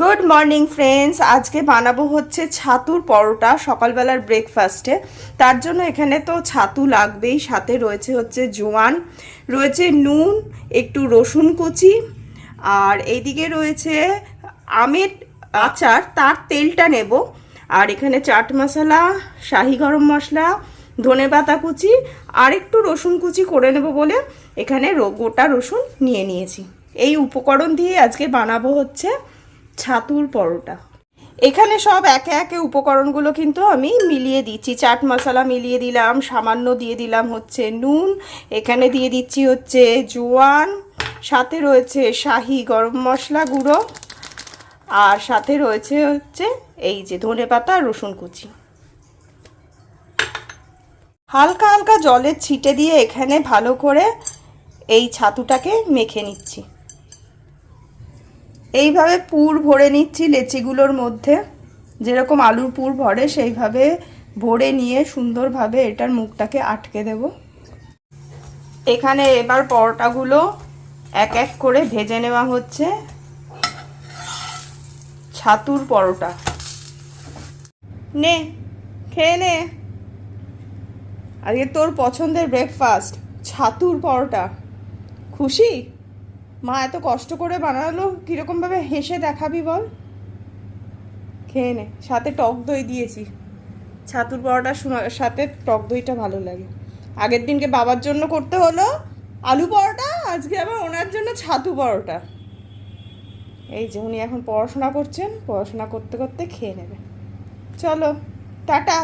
Good morning friends আজকে বানাবো হচ্ছে ছাতুর পরোটা, সকালবেলার ব্রেকফাস্টে তার জন্য এখানে তো ছাতু লাগবেই, সাথে রয়েছে হচ্ছে জোয়ান, রয়েছে নুন, একটু রসুন কুচি, আর এইদিকে রয়েছে আমের আচার, তার তেলটা নেব। আর এখানে চাট মশলা, শাহি গরম মশলা, ধনে পাতা কুচি, আর একটু রসুন কুচি করে নেব বলে এখানে গোটা রসুন নিয়ে নিয়েছি। এই উপকরণ দিয়ে আজকে বানাবো হচ্ছে ছাতুর পরোটা। এখানে সব একে একে উপকরণগুলো কিন্তু আমি মিলিয়ে দিচ্ছি। চাট মশলা মিলিয়ে দিলাম, সামান্য দিয়ে দিলাম হচ্ছে নুন। এখানে দিয়ে দিচ্ছি হচ্ছে জোয়ান, সাথে রয়েছে শাহি গরম মশলা গুঁড়ো, আর সাথে রয়েছে হচ্ছে এই যে ধনে পাতা আর রসুন কুচি। হালকা হালকা জলের ছিটে দিয়ে এখানে ভালো করে এই ছাতুটাকে মেখে নিচ্ছি। এইভাবে পুর ভরে নিচ্ছি লেচিগুলোর মধ্যে। যেরকম আলুর পুর ভরে, সেইভাবে ভরে নিয়ে সুন্দরভাবে এটার মুখটাকে আটকে দেব। এখানে এবার পরোটাগুলো এক এক করে ভেজে নেওয়া হচ্ছে। ছাতুর পরোটা। নে, খেয়ে নে। আজকে তোর পছন্দের ব্রেকফাস্ট ছাতুর পরোটা। খুশি? মা এত কষ্ট করে বানালো কীরকমভাবে হেসে দেখাবি বল? খেয়ে নে, সাথে টক দই দিয়েছি। ছাতুর পরোটার সাথে টক দইটা ভালো লাগে। আগের দিনকে বাবার জন্য করতে হলো আলু পরোটা, আজকে আবার ওনার জন্য ছাতু পরোটা। এই যে উনি এখন পড়াশোনা করছেন, পড়াশোনা করতে করতে খেয়ে নেবে। চলো, টাটা।